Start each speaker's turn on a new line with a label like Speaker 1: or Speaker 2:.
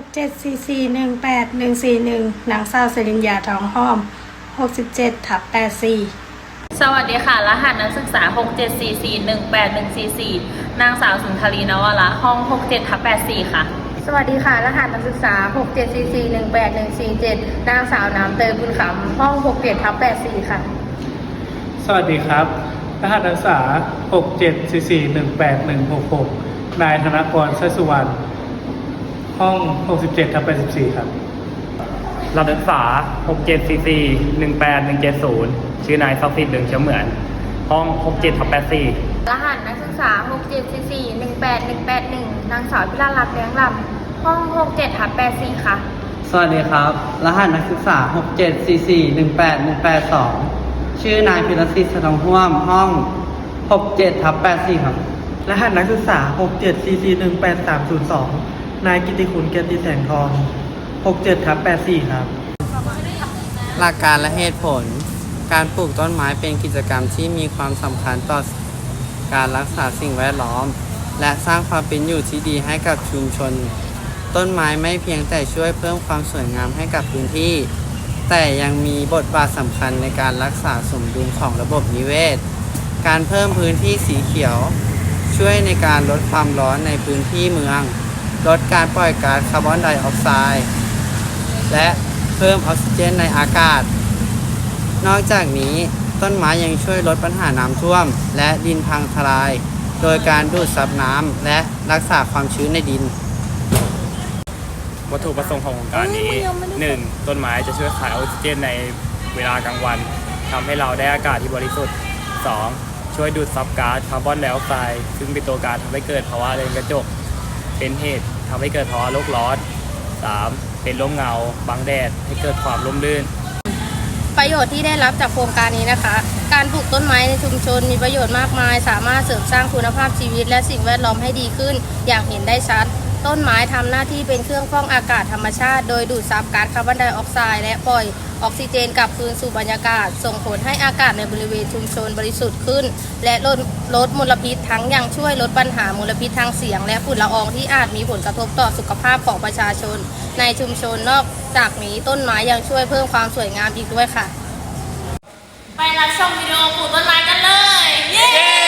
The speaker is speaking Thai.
Speaker 1: กเจ็ดสี่สี่หนึ่งแปดหนึ่งสี่หนึ่งนางสาวสริญญาทองหอมหกสิบเจ็ดทับแปดสี่
Speaker 2: สวัสดีค่ะ รหัสนักศึกษา 674418144 นางสาวสุนทรีนวระห้อง 67ทับ84 ค่ะ
Speaker 3: สวัสดีค่ะ รหัสนักศึกษา 674418147 นางสาวน้ำเตยบุญขำห้อง 67ทับ84 ค่ะ
Speaker 4: สวัสดีครับ รหัสนักศึกษา 6744181166 นายธนกรชัชสุวรรณ ห้อง 67ทับ84 ครับ
Speaker 5: รับนักศึกษา 6744 18170 ชื่อนายซอกซิดเดืองเชื้อเหมือน ห้อง 67ทับ84
Speaker 3: รหัสนักศึกษา 674418181 นางสาวพิราลักษณ์เลี้ยงลำ ห้อง 67ทับ84 ค่ะ
Speaker 6: สวัสดีครับ รหัสนักศึกษา 674418182 ชื่อนายพิรศิษฐ์สนองห่วม ห้อง 67ทับ84 ครับ
Speaker 7: รหัสนักศึกษา 674418302 นายกิติคุณเกียรติแสงทอง 67ทับ84 ครับ
Speaker 6: หลักการและเหตุผล การปลูกต้นไม้เป็นกิจกรรมที่มีความสำคัญต่อการรักษาสิ่งแวดล้อม และสร้างความเป็นอยู่ที่ดีให้กับชุมชน ต้นไม้ไม่เพียงแต่ช่วยเพิ่มความสวยงามให้กับพื้นที่ แต่ยังมีบทบาทสำคัญในการรักษาสมดุลของระบบนิเวศ การเพิ่มพื้นที่สีเขียว ช่วยในการลดความร้อนในพื้นที่เมือง ลดการปล่อยก๊าซคาร์บอนไดออกไซด์และเพิ่มออกซิเจนในอากาศ นอกจากนี้ต้นไม้ยังช่วยลดปัญหาน้ำท่วม และดินพังทลาย โดยการดูดซับน้ำและรักษาความชื้นในดิน
Speaker 5: วัตถุประสงค์ของโครงการนี้ 1. ต้นไม้จะช่วยขายออกซิเจนในเวลากลางวันทำให้เราได้อากาศที่บริสุทธิ์ 2. ช่วยดูดซับก๊าซคาร์บอนไดออกไซด์ซึ่งเป็นตัวการทำให้เกิดภาวะเรือนกระจก เป็นเหตุทำให้เกิดภาวะโลกร้อน 3. เป็นร่มเงาบังแดดให้เกิดความร่มรื่น
Speaker 3: ประโยชน์ที่ได้รับจากโครงการนี้นะคะ การปลูกต้นไม้ในชุมชนมีประโยชน์มากมาย สามารถเสริมสร้างคุณภาพชีวิตและสิ่งแวดล้อมให้ดีขึ้น อย่างเห็นได้ชัด ต้นไม้ทำหน้าที่เป็นเครื่องฟอกอากาศธรรมชาติ โดยดูดซับก๊าซคาร์บอนไดออกไซด์และปล่อยออกซิเจนกลับคืนสู่บรรยากาศ ส่งผลให้อากาศในบริเวณชุมชนบริสุทธิ์ขึ้น และลดลดมลพิษทั้งยังช่วยลดปัญหามลพิษทางเสียง และฝุ่นละอองที่อาจมีผลกระทบต่อสุขภาพของประชาชน ในชุมชนนอกจากนี้ต้นไม้ยังช่วยเพิ่มความสวยงามอีกด้วยค่ะ
Speaker 2: ไปรับชมวิดีโอปลูกต้นไม้กันเลย เย้